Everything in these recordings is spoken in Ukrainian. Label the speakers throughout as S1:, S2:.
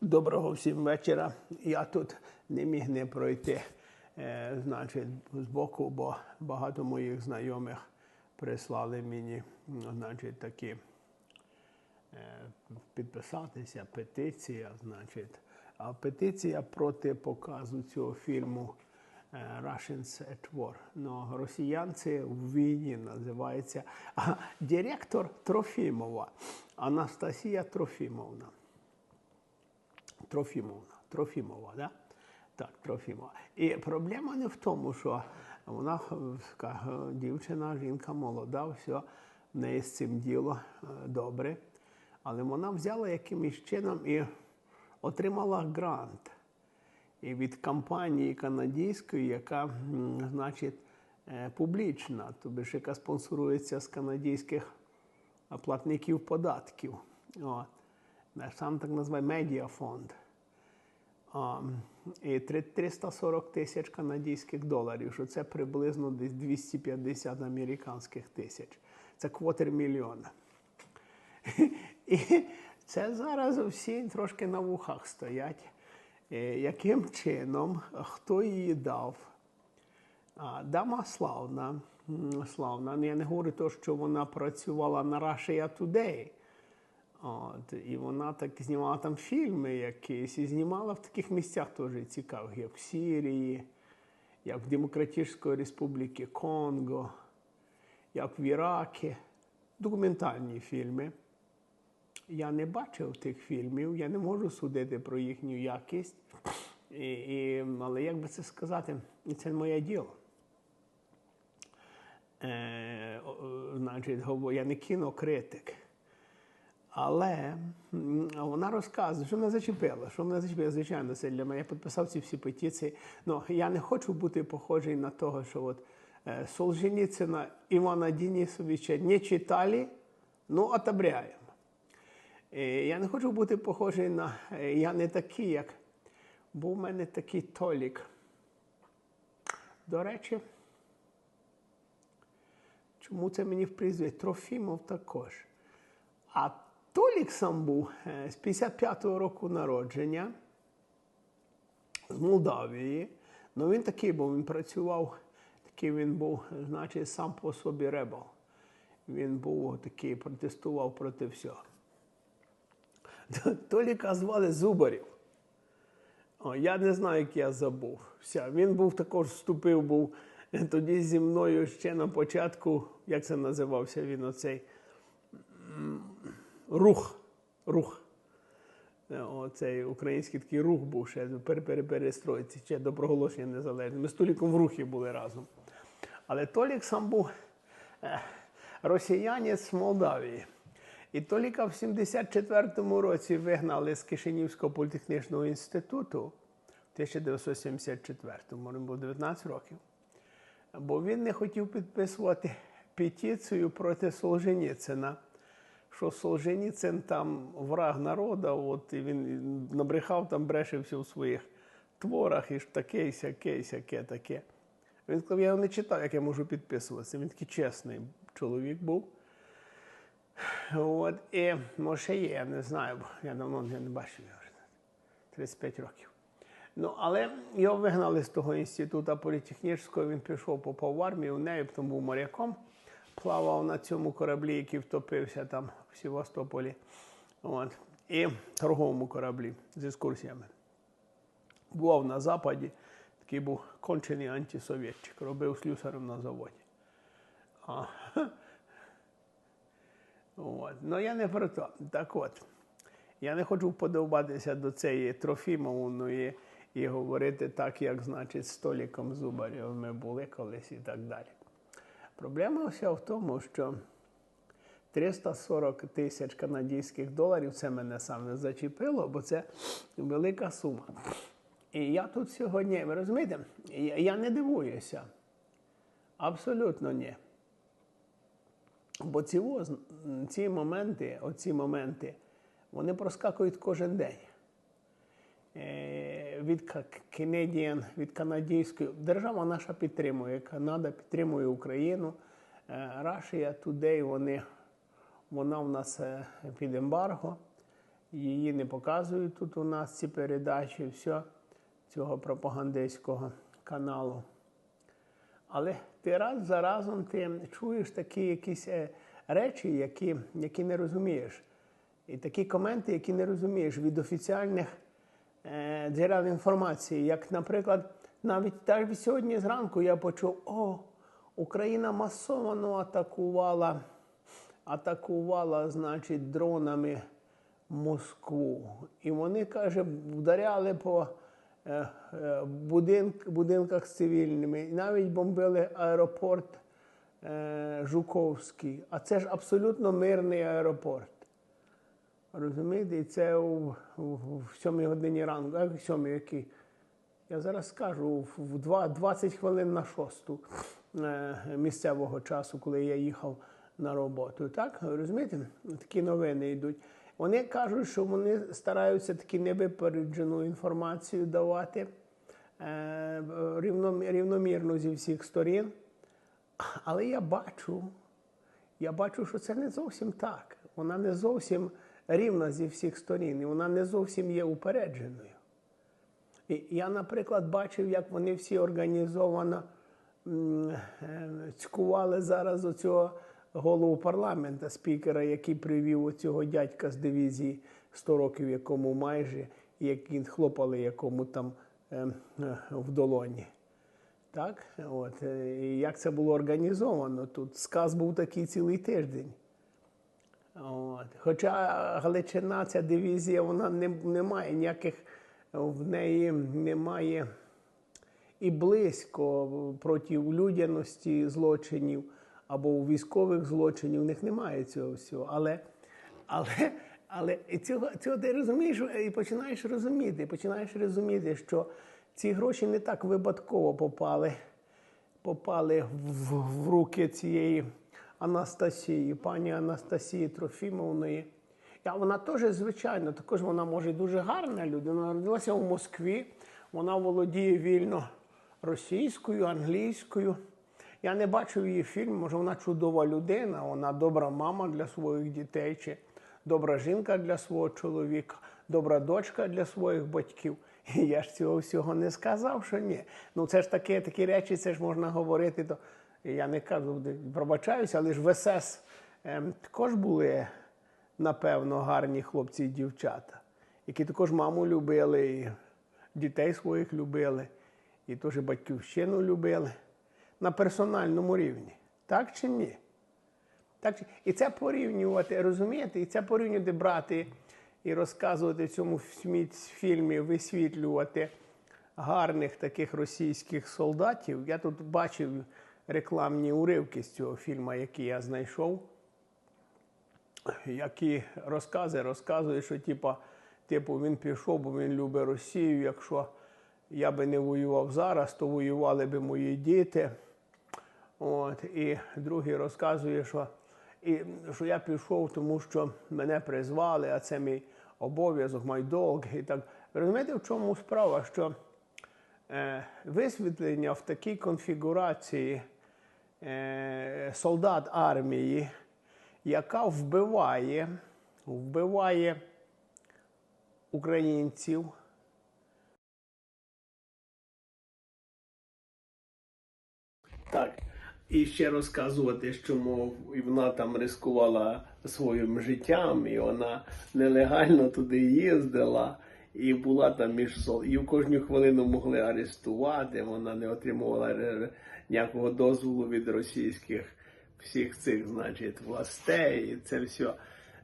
S1: Доброго всім вечора. Я тут не міг не пройти, е, значить, збоку, бо багато моїх знайомих прислали мені, значить, такі е, підписатися, петиція, значить. А петиція проти показу цього фільму е, Russians at War. Ну, росіянці в війні називається. А директор Трофімова, Анастасія Трофімовна. Трофімовна. Трофімова, да? Так, Трофімова. І проблема не в тому, що вона е, така е, дівчина, жінка молода, все, в неї з цим діло е, добре. Але вона взяла якимось чином і отримала грант. І від компанії канадської, яка, значить, публічна, тобто яка спонсорується з канадських е, платників податків. От. Сам так називає медіафонд. А, і 340 тисяч канадських доларів, що це приблизно десь 250 американських тисяч. Це квотер мільйона. І це зараз всі трошки на вухах стоять. Яким чином, хто її дав? Дама славна, славна. Я не говорю те, що вона працювала на Russia Today. От, і вона так знімала там фільми якісь, і знімала в таких місцях теж цікавих, як в Сирії, як в Демократичній Республіці Конго, як в Іракі. Документальні фільми. Я не бачив тих фільмів, я не можу судити про їхню якість. І, і, але як би це сказати, це моє діло. Е, значить, я не кінокритик. Але вона розказує, що мене зачепило. Що мене зачепило, звичайно, це для мене. Я підписав ці всі петиції. Ну, я не хочу бути похожий на того, що от е, Солженіцина Івана Денисовича не читали, ну одобряємо. Е, Я не хочу бути похожий на. е, Я не такий, як був у мене такий Толік. До речі, чому це мені в прізвище? Трофімов також. А Толік сам був е, з 55-го року народження з Молдавії. Ну він такий був, він працював, такий він був, значить, сам по собі ребел. Він був такий, протестував проти всього. Толіка звали Зубарів. О, я не знаю, як я забув. Все. Він був також вступив, був е, тоді зі мною ще на початку, як це називався він, оцей рух. рух. Е, Оцей український такий рух був ще пер- пер- перестройці, ще до проголошення незалежності. Ми з Толіком в рухі були разом. Але Толік сам був е, росіянець з Молдавії. І Толіка в 74-му році вигнали з Кишинівського політехнічного інституту в 1974-му, йому було 19 років. Бо він не хотів підписувати петицію проти Солженіцина, що Солженіцин там враг народу, от, і він набрехав там, бреше все в своїх творах, і ж таке, і сяке, і сяке, таке. Він сказав, я його не читав, як я можу підписуватися. Він такий чесний чоловік був. От, і може є, я не знаю, бо я давно я не бачив його вже 35 років. Ну, але його вигнали з того інституту політехнічного, він пішов попав в армію, в неї потім був моряком, плавав на цьому кораблі, який втопився там в Севастополі. От, і торговому кораблі з екскурсіями. Бував на Западі, такий був кончений антисовєтчик, робив слюсарем на заводі. А, От. Ну я не про то. Так от, я не хочу вподобатися до цієї Трофімовної і говорити так, як, значить, з Толіком Зубарєв ми були колись і так далі. Проблема вся в тому, що 340 тисяч канадських доларів це мене саме зачепило, бо це велика сума. І я тут сьогодні, ви розумієте, я, не дивуюся. Абсолютно ні. Бо ці, ці моменти, оці моменти, вони проскакують кожен день. Е, Від Canadian, від канадської держава наша підтримує. Канада підтримує Україну. Е, Russia Today, вони, вона в нас е, під ембарго. Її не показують тут у нас ці передачі, все цього пропагандистського каналу. Але ти раз за разом ти чуєш такі якісь е, речі, які, які не розумієш. І такі коменти, які не розумієш від офіціальних е, джерел інформації. Як, наприклад, навіть навіть сьогодні зранку я почув, о, Україна масово атакувала, атакувала, значить, дронами Москву. І вони, каже, вдаряли по е, е, будинк, будинках з цивільними, і навіть бомбили аеропорт е, Жуковський. А це ж абсолютно мирний аеропорт. Розумієте, і це у, у, в 7 годині ранку, а в 7 який? Я зараз скажу в 20 хвилин на шосту місцевого часу, коли я їхав на роботу. Так, розумієте, такі новини йдуть. Вони кажуть, що вони стараються таки невипереджену інформацію давати е, рівномірно зі всіх сторін. Але я бачу, я бачу, що це не зовсім так. Вона не зовсім рівна зі всіх сторін, і вона не зовсім є упередженою. І я, наприклад, бачив, як вони всі організовано е, цькували зараз оцього голову парламента, спікера, який привів оцього дядька з дивізії 100 років, якому майже, який хлопали якому там е, в долоні. Так? От. е, І як це було організовано тут? Сказ був такий цілий тиждень. От. Хоча Галичина, ця дивізія, вона не, не має ніяких, в неї немає і близько проти людяності злочинів або у військових злочинів, у них немає цього всього. Але, але, але цього, цього ти розумієш і починаєш розуміти, починаєш розуміти, що ці гроші не так випадково попали попали в, в руки цієї Анастасії, пані Анастасії Трофімовної. А вона теж, звичайно, також вона може дуже гарна людина. Вона Народилася в Москві, вона володіє вільно російською, англійською. Я не бачив її фільм, може вона чудова людина, вона добра мама для своїх дітей, чи добра жінка для свого чоловіка, добра дочка для своїх батьків. І я ж цього всього не сказав, що ні. Ну це ж таке, такі речі, це ж можна говорити. То я не кажу, пробачаюся, але ж в СС ем, також були, напевно, гарні хлопці і дівчата, які також маму любили, і дітей своїх любили, і теж батьківщину любили на персональному рівні. Так чи ні? Так, і це порівнювати, розумієте? І це порівнювати брати і розказувати в цьому фільмі- висвітлювати гарних таких російських солдатів. Я тут бачив рекламні уривки з цього фільму, які я знайшов, які розкази розказують, що типа, типу, він пішов, бо він любить Росію. Якщо я би не воював зараз, то воювали би мої діти. От, і другий розказує, що, і, що я пішов, тому що мене призвали, а це мій обов'язок, мій долг. І так. Розумієте, в чому справа? Що е, висвітлення в такій конфігурації е, солдат армії, яка вбиває, вбиває українців. Так. І ще розказувати, що мов і вона там ризикувала своїм життям, і вона нелегально туди їздила, і була там між сол. І в кожну хвилину могли арештувати. Вона не отримувала ніякого дозволу від російських всіх цих, значить, властей. І це все.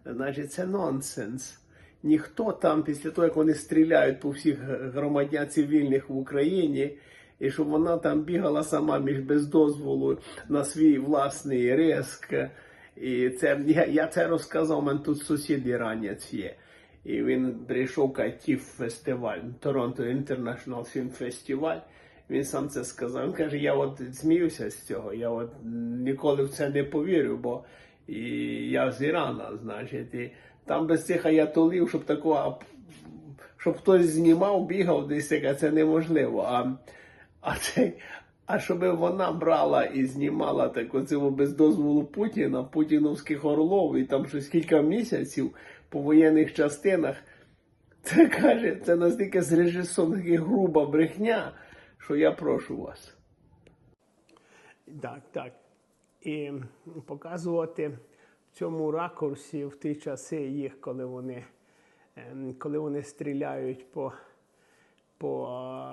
S1: Значить, це нонсенс. Ніхто там, після того, як вони стріляють по всіх громадян цивільних в Україні, і щоб вона там бігала сама між без дозволу на свій власний риск. І це я, я це розказав, у мене тут сусід іранець є. І він прийшов катів фестиваль, Торонто International Film Festival. Він сам це сказав. Він каже: я от зміюся з цього, я от ніколи в це не повірю, бо і я з Ірана, значить, і там без цих аятолів, щоб такого, щоб хтось знімав, бігав десь, це неможливо. А, а, це, а щоб вона брала і знімала так оцього без дозволу Путіна, путіновських орлов, і там щось кілька місяців по воєнних частинах. Це каже, це настільки зрежисована груба брехня, що я прошу вас. Так, так. І показувати в цьому ракурсі в ті часи їх, коли вони, ем, коли вони стріляють по, по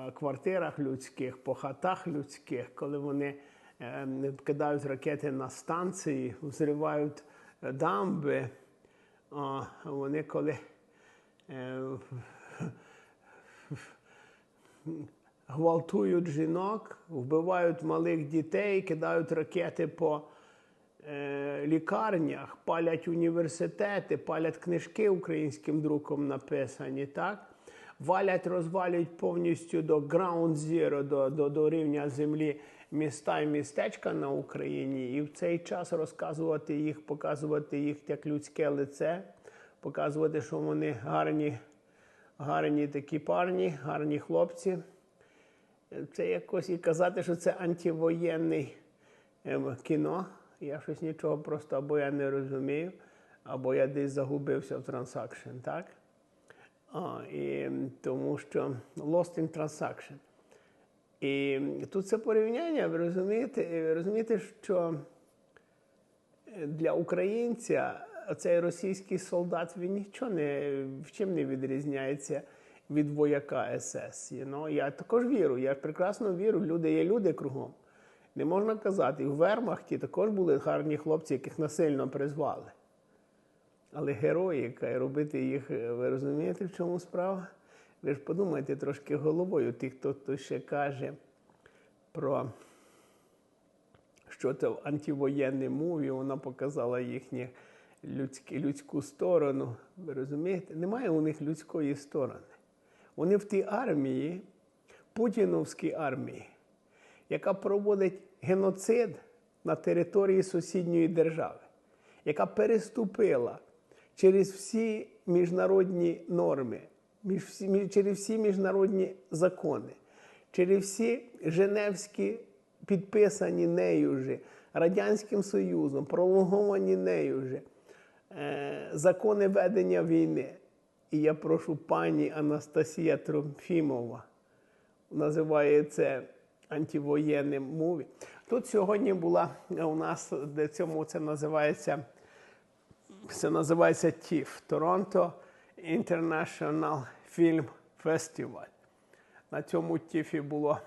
S1: е, квартирах людських, по хатах людських, коли вони ем, кидають ракети на станції, взривають е, дамби, вони коли е, гвалтують жінок, вбивають малих дітей, кидають ракети по е, лікарнях, палять університети, палять книжки українським друком написані, так? Валять, розвалюють повністю до ground zero, до, до, до рівня землі міста і містечка на Україні, і в цей час розказувати їх, показувати їх як людське лице, показувати, що вони гарні, гарні такі парні, гарні хлопці це якось і казати, що це антивоєнний ем, кіно. Я щось нічого просто або я не розумію, або я десь загубився в транзакшн, так? А, і, тому що lost in transaction. І тут це порівняння, ви розумієте, ви розумієте, що для українця цей російський солдат він нічого не в чим не відрізняється від вояка СС. You know? Я також вірю, я прекрасно вірю, люди є люди кругом. Не можна казати, в Вермахті також були гарні хлопці, яких насильно призвали. Але герої, яка робити їх, ви розумієте, в чому справа? Ви ж подумайте трошки головою, тих, хто, хто ще каже про що це в антивоєнній мові, вона показала їхню людську, людську сторону. Ви розумієте? Немає у них людської сторони. Вони в тій армії, Путіновській армії, яка проводить геноцид на території сусідньої держави, яка переступила через всі міжнародні норми, через всі міжнародні закони, через всі Женевські підписані нею же, Радянським Союзом, пролонговані нею же, е, закони ведення війни. І я прошу пані Анастасія Тромфімова, називає це антивоєнним мові. Тут сьогодні була у нас, де цьому це називається це називається ТІФ Торонто International Film Festival. На цьому ТІФі було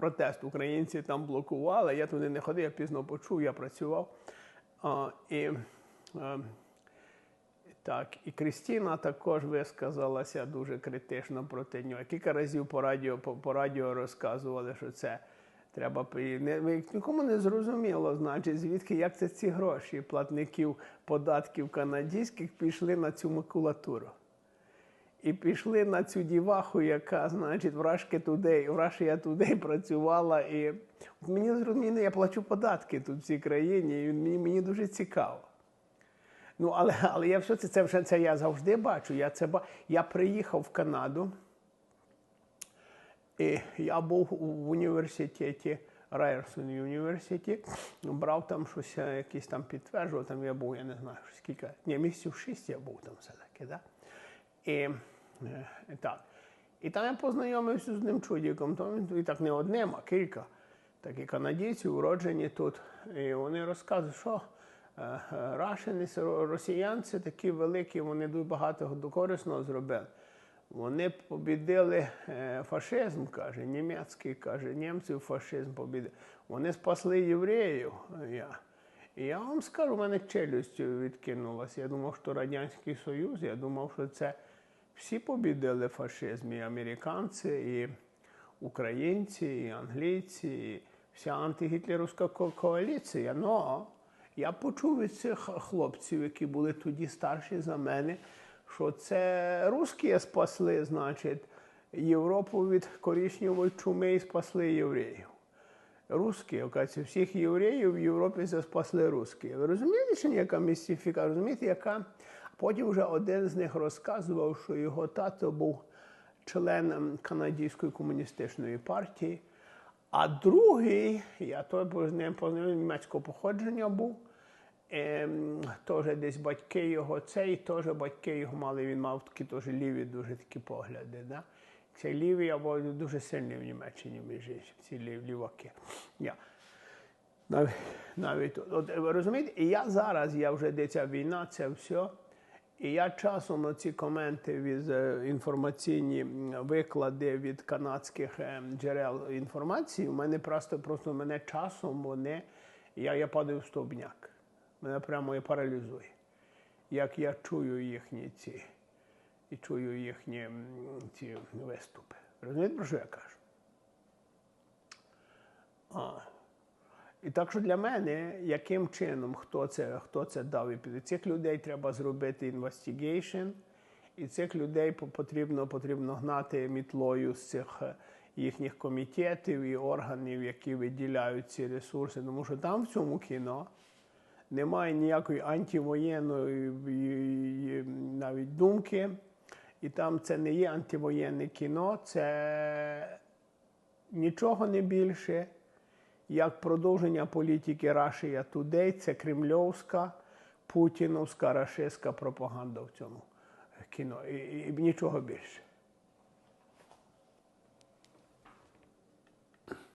S1: протест. Українці там блокували. Я туди не ходив, я пізно почув, я працював. А, і а, так, і Крістіна також висказалася дуже критично проти нього. Кілька разів по радіо по, по радіо розказували, що це треба Нікому не зрозуміло, значить, звідки як це ці гроші платників податків канадських пішли на цю макулатуру. І пішли на цю діваху, яка, значить, в Рашки Тудей, в Рашія Тудей працювала. І мені зрозуміло, я плачу податки тут в цій країні, і мені, мені дуже цікаво. Ну, але але я все це це вже це я завжди бачу. Я це я приїхав в Канаду, і я був в університеті, Райерсон університеті, брав там щось, е, якісь там підтверджував, там я був, я не знаю, скільки, ні, місяців шість я був там все-таки. Да? І, е, так. І там я познайомився з одним чудіком, то і так не одним, а кілька. Такі канадійці, уроджені тут. І вони розказують, що. Е, Рашини, росіянці такі великі, вони дуже багато корисного зробили. Вони побідили е, фашизм, каже, німецький каже, німців фашизм побідили. Вони спасли євреїв. Я. І я вам скажу, в мене челюстю відкинулася. Я думав, що Радянський Союз, я думав, що це всі побідили фашизм, і американці, і українці, і англійці, і вся антигітлерівська коаліція. Но я почув від цих хлопців, які були тоді старші за мене, що це русські спасли, значить, Європу від коричневої чуми і спасли євреїв. Русські, оказується, всіх євреїв в Європі спасли русські. Ви розумієте, що яка містифіка? Розумієте, яка? Потім вже один з них розказував, що його тато був членом канадської комуністичної партії. А другий, я той з ним німецького походження був, Ем, теж десь батьки його, цей теж батьки його мали, він мав такі теж ліві дуже такі погляди. Да? Це ліві або дуже сильні в Німеччині, між ці лів- ліваки. Я. Навіть, навіть. От, ви розумієте, і я зараз, я вже де ця війна, це все. І я часом оці коменти від е, інформаційні виклади від канадських е, джерел інформації, у мене просто просто мене часом вони, я, я падаю в стовбняк. Мене прямо і паралізує. Як я чую їхні ці і чую їхні ці виступи. Розумієте, про що я кажу? А. І так що для мене, яким чином, хто це, хто це дав, і під цих людей треба зробити інвестигейшн, і цих людей потрібно, потрібно гнати мітлою з цих е, їхніх комітетів і органів, які виділяють ці ресурси. Тому що там в цьому кіно немає ніякої антивоєнної навіть думки. І там це не є антивоєнне кіно, це нічого не більше, як продовження політики Russia Today, це кремльовська, путіновська, рашистська пропаганда в цьому кіно. І, і, і нічого більше.